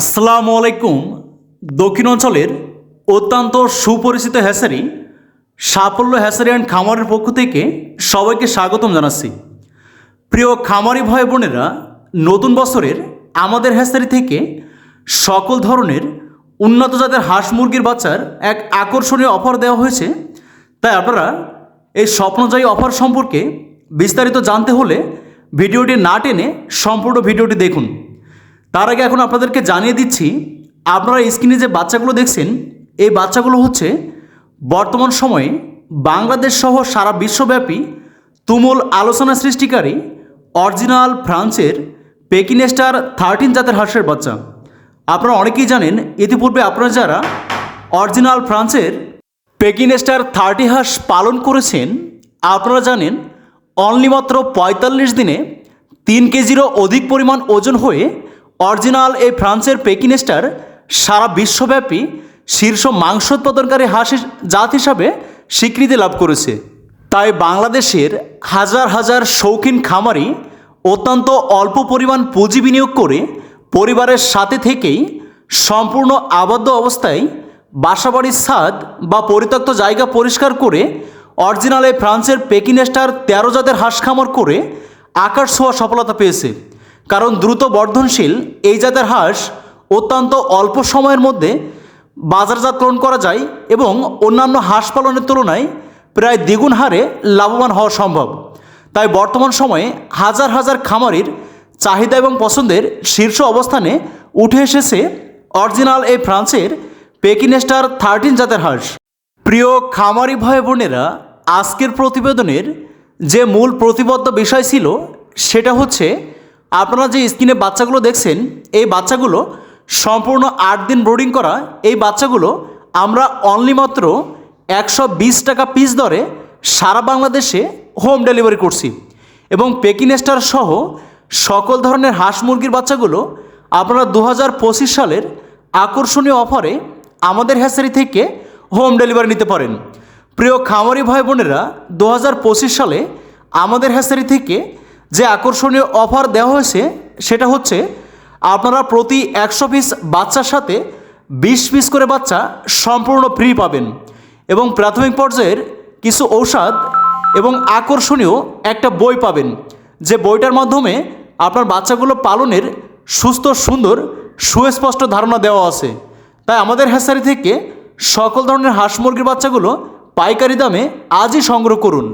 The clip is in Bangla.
আসসালামু আলাইকুম। দক্ষিণ অঞ্চলের অত্যন্ত সুপরিচিত হ্যাসারি সাফল্য হ্যাসারি অ্যান্ড খামারের পক্ষ থেকে সবাইকে স্বাগতম জানাচ্ছি। প্রিয় খামারি ভাই বোনেরা, নতুন বছরের আমাদের হ্যাসারি থেকে সকল ধরনের উন্নত জাতের হাঁস মুরগির বাচ্চার এক আকর্ষণীয় অফার দেওয়া হয়েছে। তাই আপনারা এই স্বপ্নজয়ী অফার সম্পর্কে বিস্তারিত জানতে হলে ভিডিওটি না টেনে সম্পূর্ণ ভিডিওটি দেখুন। তার আগে এখন আপনাদেরকে জানিয়ে দিচ্ছি, আপনারা স্ক্রিনে যে বাচ্চাগুলো দেখছেন, এই বাচ্চাগুলো হচ্ছে বর্তমান সময়ে বাংলাদেশ সহ সারা বিশ্বব্যাপী তুমুল আলোচনা সৃষ্টিকারী অরিজিনাল ফ্রান্সের পেকিনেস্টার থার্টিন জাতের হাঁসের বাচ্চা। আপনারা অনেকেই জানেন, ইতিপূর্বে আপনারা যারা অরিজিনাল ফ্রান্সের পেকিনেস্টার থার্টি হাঁস পালন করেছেন, আপনারা জানেন, অনলি মাত্র পঁয়তাল্লিশ দিনে তিন কেজিরও অধিক পরিমাণ ওজন হয়ে অরিজিনাল এই ফ্রান্সের পেকিনেস্টার সারা বিশ্বব্যাপী শীর্ষ মাংস উৎপাদনকারী হাঁস জাত হিসাবে স্বীকৃতি লাভ করেছে। তাই বাংলাদেশের হাজার হাজার শৌখিন খামারি অত্যন্ত অল্প পরিমাণ পুঁজি বিনিয়োগ করে পরিবারের সাথে থেকেই সম্পূর্ণ আবদ্ধ অবস্থায় বাসাবাড়ির ছাদ বা পরিত্যক্ত জায়গা পরিষ্কার করে অরিজিনাল ফ্রান্সের পেকিনেস্টার তেরো জাতের হাঁস খামার করে আকাশ ছোঁয়া সফলতা পেয়েছে। কারণ দ্রুত বর্ধনশীল এই জাতের হাঁস অত্যন্ত অল্প সময়ের মধ্যে বাজারজাতকরণ করা যায় এবং অন্যান্য হাঁস পালনের তুলনায় প্রায় দ্বিগুণ হারে লাভবান হওয়া সম্ভব। তাই বর্তমান সময়ে হাজার হাজার খামারির চাহিদা এবং পছন্দের শীর্ষ অবস্থানে উঠে এসেছে অরিজিনাল এই ফ্রান্সের পেকিনেস্টার থার্টিন জাতের হাঁস। প্রিয় খামারি ভাই বোনেরা, আজকের প্রতিবেদনের যে মূল প্রতিবদ্ধ বিষয় ছিল, সেটা হচ্ছে আপনারা যে স্ক্রিনে বাচ্চাগুলো দেখছেন, এই বাচ্চাগুলো সম্পূর্ণ আট দিন ব্রোডিং করা, এই বাচ্চাগুলো আমরা অনলি মাত্র একশো বিশ টাকা পিস দরে সারা বাংলাদেশে হোম ডেলিভারি করছি। এবং পেকিনেস্টার সহ সকল ধরনের হাঁস মুরগির বাচ্চাগুলো আপনারা দু হাজার পঁচিশ সালের আকর্ষণীয় অফারে আমাদের হ্যাসারি থেকে হোম ডেলিভারি নিতে পারেন। প্রিয় খামারি ভাই বোনেরা দু হাজার পঁচিশ সালে আমাদের হ্যাসারি থেকে যে আকর্ষণীয় অফার দেওয়া হয়েছে, সেটা হচ্ছে আপনারা প্রতি একশো পিস বাচ্চার সাথে বিশ পিস করে বাচ্চা সম্পূর্ণ ফ্রি পাবেন। এবং প্রাথমিক পর্যায়ের কিছু ঔষধ এবং আকর্ষণীয় একটা বই পাবেন, যে বইটার মাধ্যমে আপনার বাচ্চাগুলো পালনের সুস্থ, সুন্দর, সুস্পষ্ট ধারণা দেওয়া আছে। তাই আমাদের হ্যাসারি থেকে সকল ধরনের হাঁস মুরগির বাচ্চাগুলো পাইকারি দামে আজই সংগ্রহ করুন।